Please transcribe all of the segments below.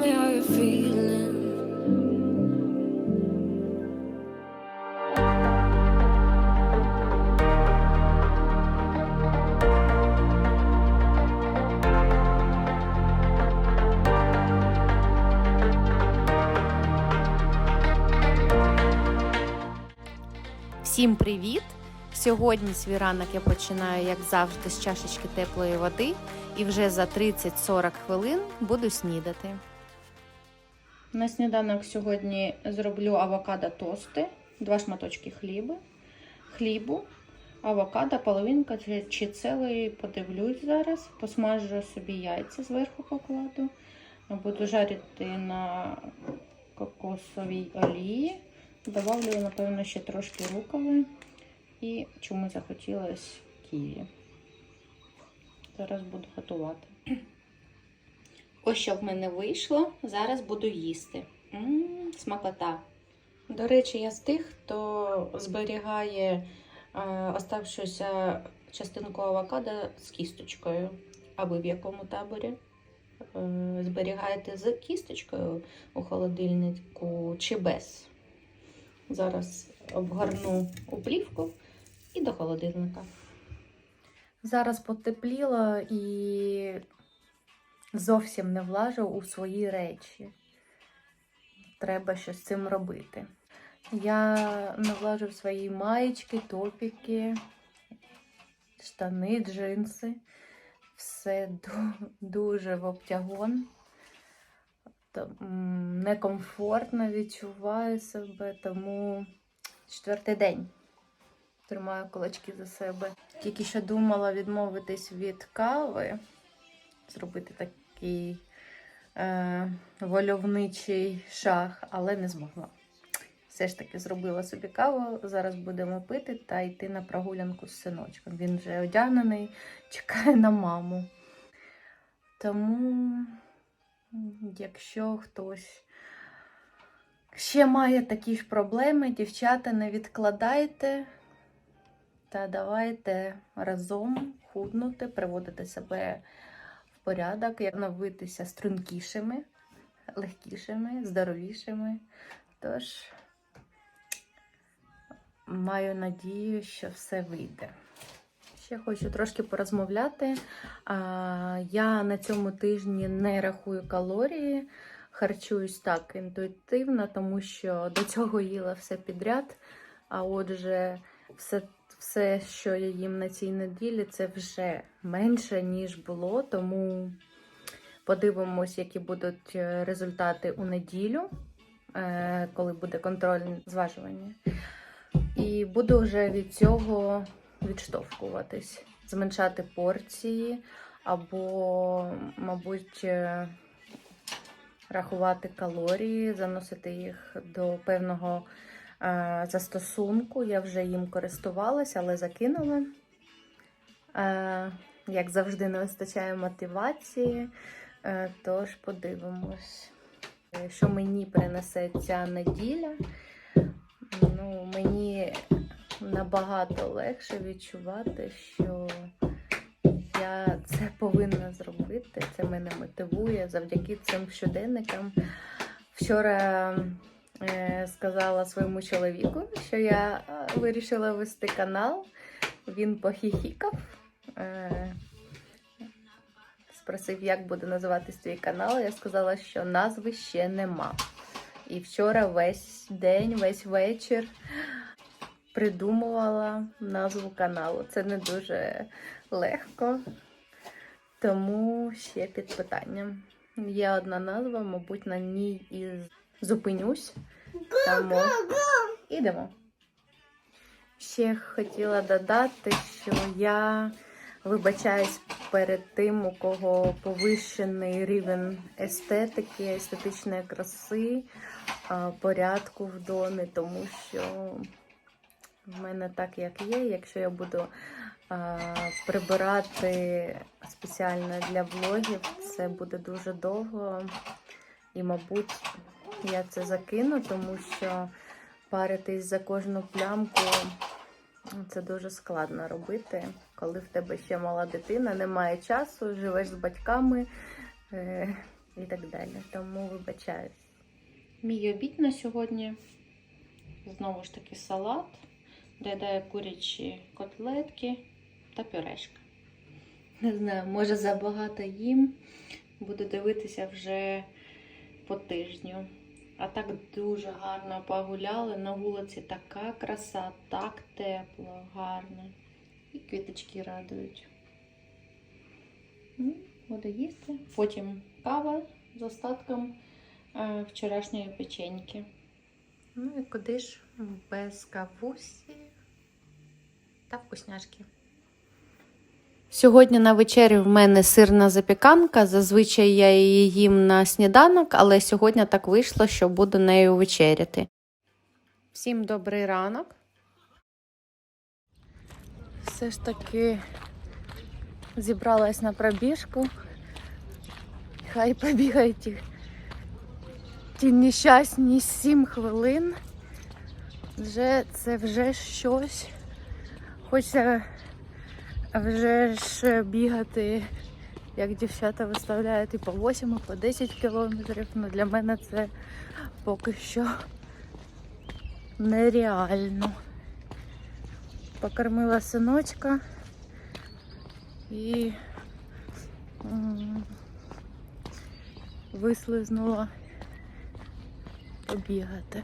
me how you're feeling. Всім привіт! Сьогодні свій ранок я починаю, як завжди, з чашечки теплої води, і вже за 30-40 хвилин буду снідати. На сніданок сьогодні зроблю авокадо тости, два шматочки хліба, хлібу, авокадо, половинка чи- цілий, подивлюсь зараз. Посмажу собі яйця зверху покладу. Буду жарити на кокосовій олії. Добавлю, напевно, ще трошки руколи і чому захотілося ківі. Зараз буду готувати. Ось що в мене вийшло. Зараз буду їсти. М, смакота. До речі, я з тих, хто зберігає е, оставшуюся частинку авокадо з кісточкою. А ви в якому таборі? Е, зберігаєте з кісточкою у холодильнику чи без? Зараз обгорну у плівку і до холодильника. Зараз потепліло і зовсім не влажу у свої речі. Треба щось з цим робити. Я не влажу в свої маєчки, топіки, штани, джинси. Все дуже в обтягон. Некомфортно відчуваю себе, тому четвертий день тримаю кулачки за себе. Тільки що думала відмовитись від кави, зробити такий е, вольовничий шаг, але не змогла. Все ж таки зробила собі каву. Зараз будемо пити та йти на прогулянку з синочком. Він вже одягнений, чекає на маму. Тому, якщо хтось ще має такі ж проблеми, дівчата, не відкладайте та давайте разом худнути, приводити себе порядок, як новитися стрункішими, легкішими, здоровішими. Тож маю надію, що все вийде. Ще хочу трошки порозмовляти. Я на цьому тижні не рахую калорії, харчуюсь так інтуїтивно, тому що до цього їла все підряд. А отже, все, все, що я їм на цій неділі, це вже менше, ніж було. Тому подивимось, які будуть е, результати у неділю, е, коли буде контрольне зважування. І буду вже від цього відштовхуватись, зменшати порції, або, мабуть, е, рахувати калорії, заносити їх до певного застосунку. Я вже їм користувалася, але закинула. Е, як завжди, не вистачає мотивації, е, тож подивимось, е, що мені принесе ця неділя. Ну, мені набагато легше відчувати, що я це повинна зробити. Це мене мотивує завдяки цим щоденникам. Вчора е, сказала своєму чоловіку, що я е, вирішила вести канал. Він похіхікав. Е, спросив, як буде називатись твій канал. Я сказала, що назви ще нема. І вчора весь день, весь вечір придумувала назву каналу. Це не дуже легко, тому ще під питанням. Є одна назва, мабуть, на ній і зупинюсь. Тому ідемо. Ще хотіла додати, що я вибачаюсь перед тим, у кого повищений рівень естетики, естетичної краси, порядку в домі, тому що в мене так, як є. Якщо я буду прибирати спеціально для влогів, це буде дуже довго. І, мабуть, я це закину, тому що паритись за кожну плямку це дуже складно робити, коли в тебе ще мала дитина, немає часу, живеш з батьками. Е, і так далі. Тому вибачаюсь. Мій обід на сьогодні знову ж таки салат, додаю курячі котлетки та пюрешка. Не знаю, може забагато їм. Буду дивитися вже по тижню. А так дуже гарно погуляли. На вулиці така краса, так тепло, гарно. І квіточки радують. Ну, Буду їсти. Потім кава з остатком е, вчорашньої печеньки. Ну і куди ж без кавусі та вкусняшки. Сьогодні на вечері в мене сирна запіканка. Зазвичай я її їм на сніданок, але сьогодні так вийшло, що буду нею вечеряти. Всім добрий ранок. Все ж таки зібралась на пробіжку. Хай побігають ті, ті нещасні 7 хвилин. Вже це вже щось. Хочеться вже ж бігати, як дівчата виставляють і по 8, і по 10 кілометрів. Ну для мене це поки що нереально. Покормила синочка і вислизнула побігати.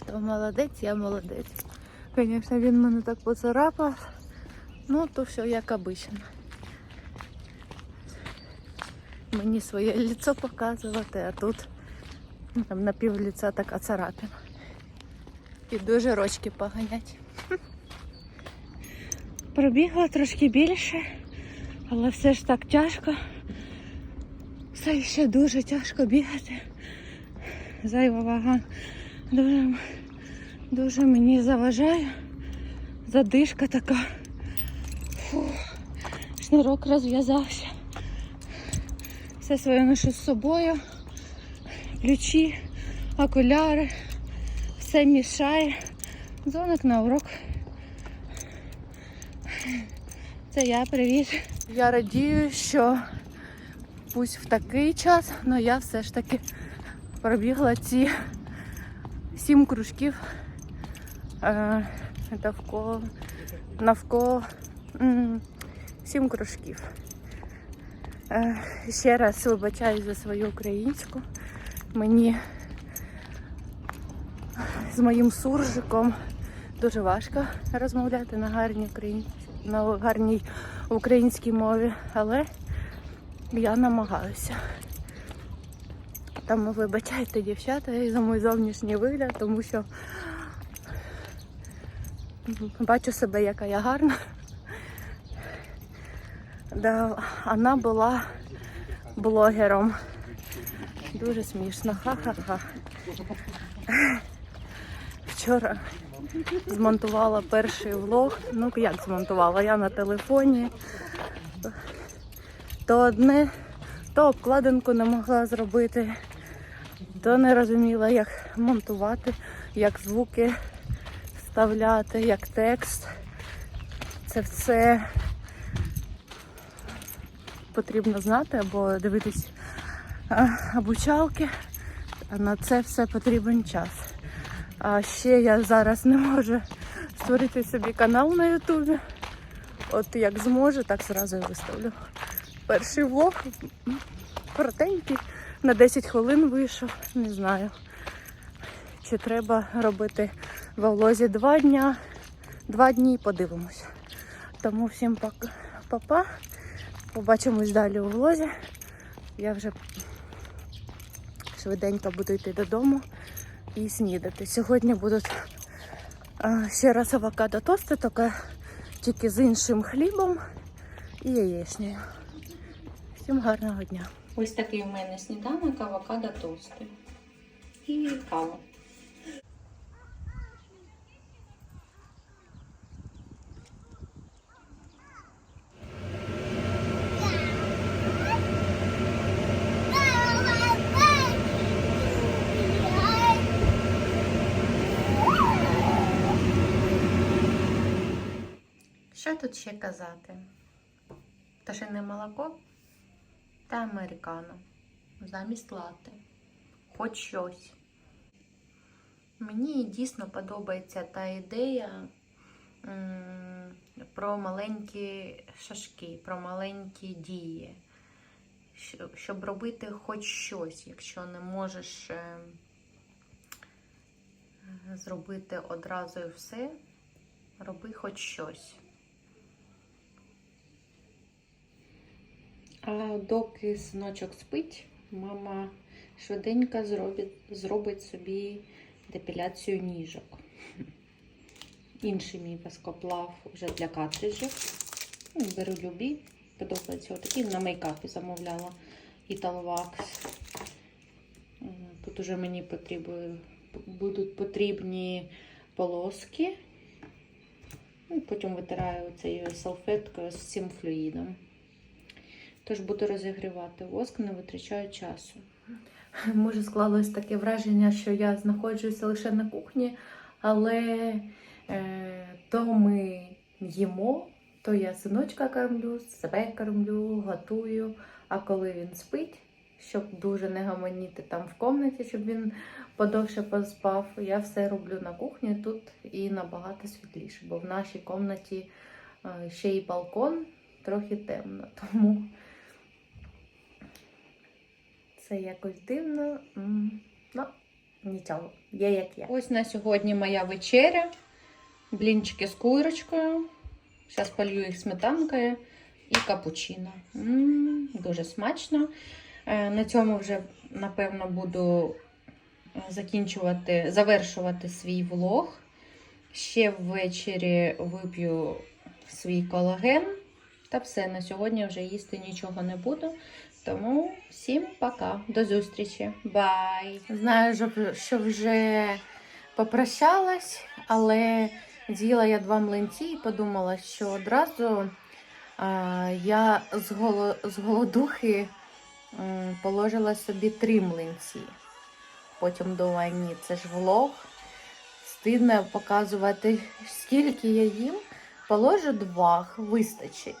Хто молодець, я молодець. Звісно, він мене так поцарапав. Ну, то все як обично. Мені своє лицо показувати, а тут ну, там на пів лиця така царапина. І дуже рочки поганять. Пробігла трошки більше, але все ж так тяжко. Все ще дуже тяжко бігати. Зайва вага дуже, дуже мені заважає. Задишка така. Фу. Шнурок розв'язався. Все своє ношу з собою. Ключі, окуляри. Все мішає. Дзвоник на урок. Це я, привіт. Я радію, що пусть в такий час, але я все ж таки пробігла ці сім кружків навколо, навколо сім кружків. Е, ще раз вибачаю за свою українську. Мені з моїм суржиком дуже важко розмовляти на гарній українській, на гарній українській мові, але я намагаюся. Тому вибачайте, дівчата, і за мій зовнішній вигляд, тому що бачу себе, яка я гарна. Да, вона була блогером. Дуже смішно. Ха-ха-ха. Вчора змонтувала перший влог. Ну як змонтувала? Я на телефоні. То одне, то обкладинку не могла зробити, то не розуміла, як монтувати, як звуки вставляти, як текст. Це все потрібно знати або дивитись обучалки. На це все потрібен час. А ще я зараз не можу створити собі канал на Ютубі. От як зможу, так зразу і виставлю. Перший влог коротенький, на 10 хвилин вийшов, не знаю. Чи треба робити в влозі два дня, два дні подивимося. Тому всім па-па. Побачимось далі у влозі. Я вже швиденько буду йти додому і снідати. Сьогодні будуть ще раз авокадо тости, тільки, тільки з іншим хлібом і яєчнею. Всім гарного дня. Ось такий у мене сніданок, авокадо тости. І кава. Тут ще казати? Пташине молоко та американо. Замість лати. Хоч щось. Мені дійсно подобається та ідея про маленькі шашки, про маленькі дії. Щоб робити хоч щось, якщо не можеш е, зробити одразу і все, роби хоч щось. А доки синочок спить, мама швиденько зробить, зробить собі депіляцію ніжок. Інший мій пескоплав вже для картриджів. Ну, Беру любі, подобається отакі на мейкапі замовляла Італвакс. Тут уже мені потрібні, будуть потрібні полоски. Ну, Потім витираю цією салфеткою з цим флюїдом. Тож буду розігрівати воск, не витрачаю часу. Може, склалось таке враження, що я знаходжуся лише на кухні, але е, то ми їмо, то я синочка кормлю, себе кормлю, готую. А коли він спить, щоб дуже не гаманіти там в комнаті, щоб він подовше поспав, я все роблю на кухні тут і набагато світліше, бо в нашій комнаті е, ще й балкон трохи темно, тому це якось дивно. Ну, нічого, є як є. Ось на сьогодні моя вечеря. Блінчики з курочкою. Зараз полью їх сметанкою і капучино. М, Дуже смачно. Е, На цьому вже, напевно, буду е, закінчувати, завершувати свій влог. Ще ввечері вип'ю свій колаген. Та все, на сьогодні вже їсти нічого не буду. Тому всім пока, до зустрічі. Бай! Знаю, що- вже попрощалась, але з'їла я два млинці і подумала, що одразу а, я з, голо, з голодухи м, положила собі три млинці. Потім думаю, ні, це ж влог. Стидно показувати, скільки я їм. Положу два, вистачить.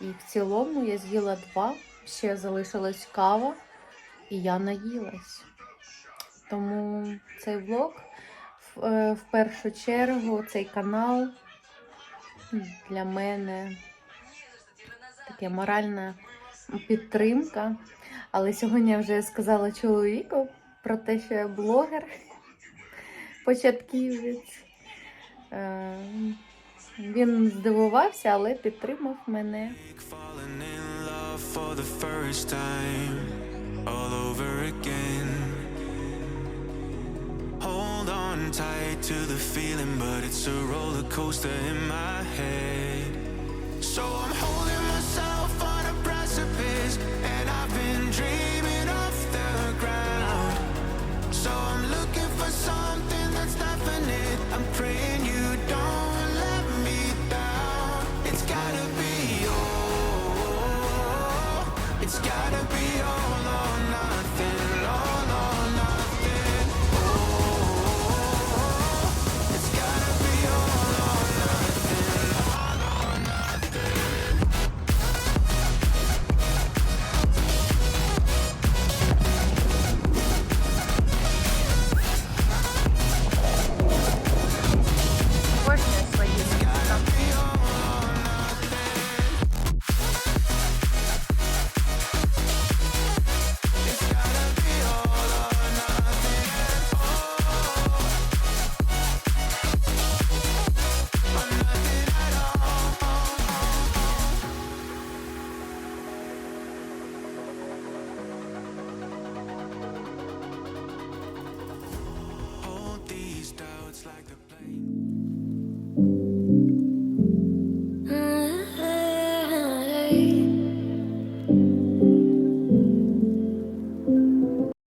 І в цілому я з'їла два, ще залишилась кава, і я наїлась. Тому цей влог в, е, першу чергу, цей канал для мене таке моральна підтримка. Але сьогодні я вже сказала чоловіку про те, що я блогер, початківець. Е, Він здивувався, але підтримав мене. For the first time, all over again. Hold on tight to the feeling, but it's a roller coaster in my head. So I'm